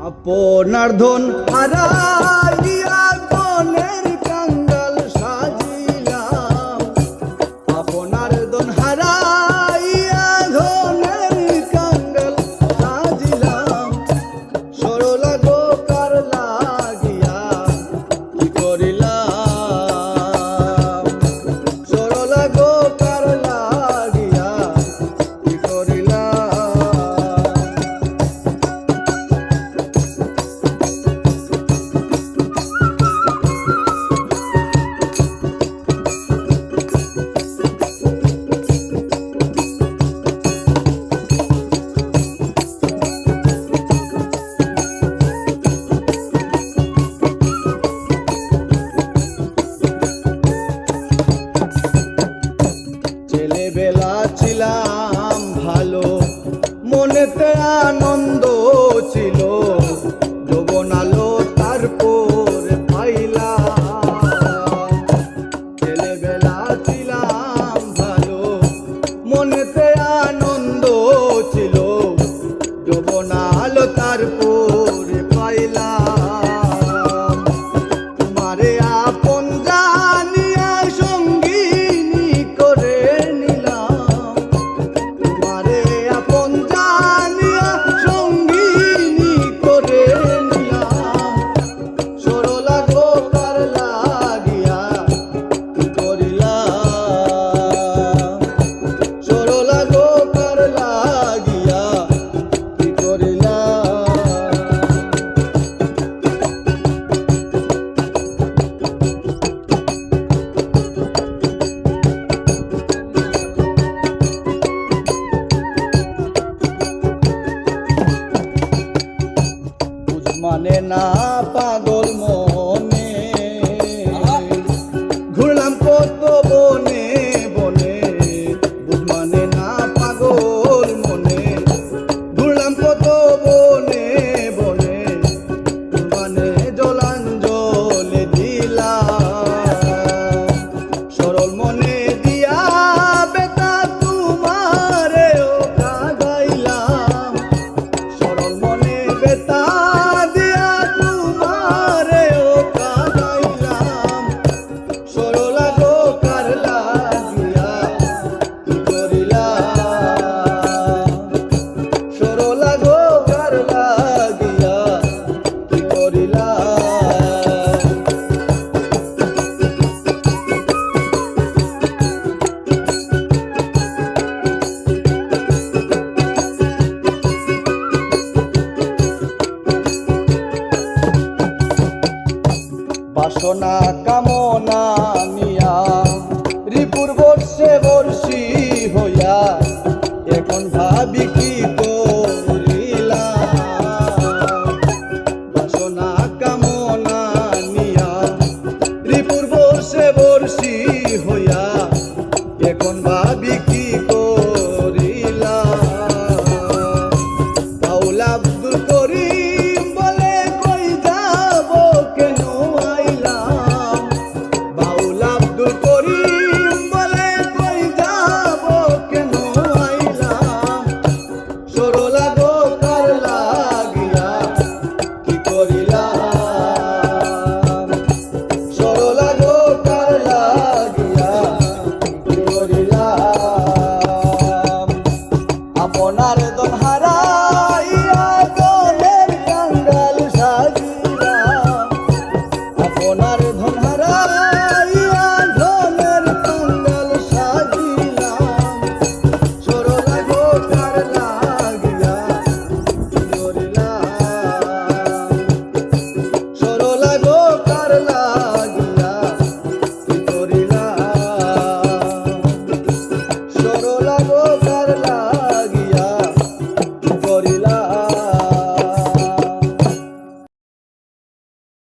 আপনার ধন হারাইয়া মনেতে মানে না পাগল মনে। সোনা কামনা নিয়া রিপুর বর্ষে বর্ষি হইয়া এখন ভাবিক 저런